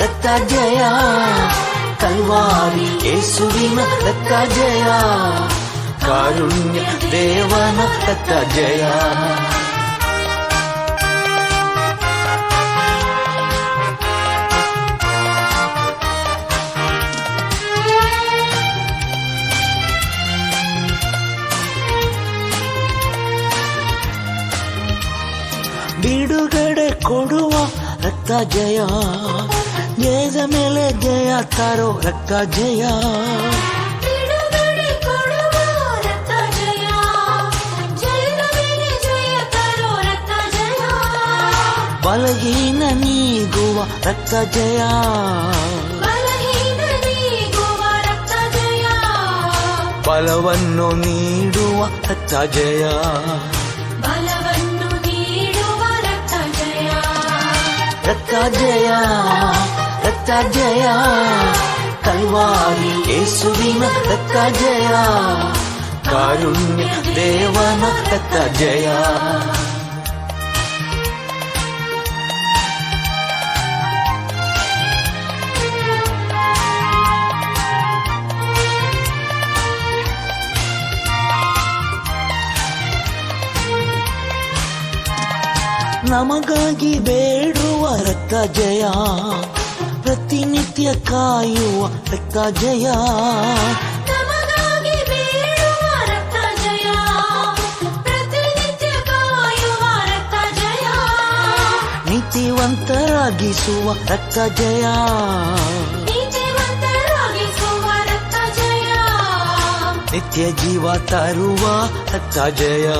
రక్త జయ కల్వారి యేసువిన రక్త కారుణ్య దేవన రక్త ಮೇಲೆ ಜಯ ತರೋ ರಕ್ತ ಜಯ ಬಲಹೀನ ನೀಗುವ ರಕ್ತ ಜಯ ಬಲಹೀನ ನೀಗುವ ರಕ್ತ ಜಯ ಬಲವನ್ನು ನೀಡುವ ರಕ್ತ ಜಯ ರಕ್ತ ಜಯ ರಕ್ತ ಜಯ ಕಲ್ವಾರಿ ಯೇಸುವಿನ ರಕ್ತ ಜಯ ಕಾರುಣ್ಯ ದೇವನ ರಕ್ತ ನಮಗಾಗಿ ಬೇಡುವ ರಕ್ತ ಜಯ. ಪ್ರತಿನಿತ್ಯ ಕಾಯುವ ರಕ್ತ ಜಯ. ನೀತಿವಂತರಾಗಿಸುವ ರಕ್ತ ಜಯ. ನಿತ್ಯ ಜೀವ ತರುವ ರಕ್ತ ಜಯ.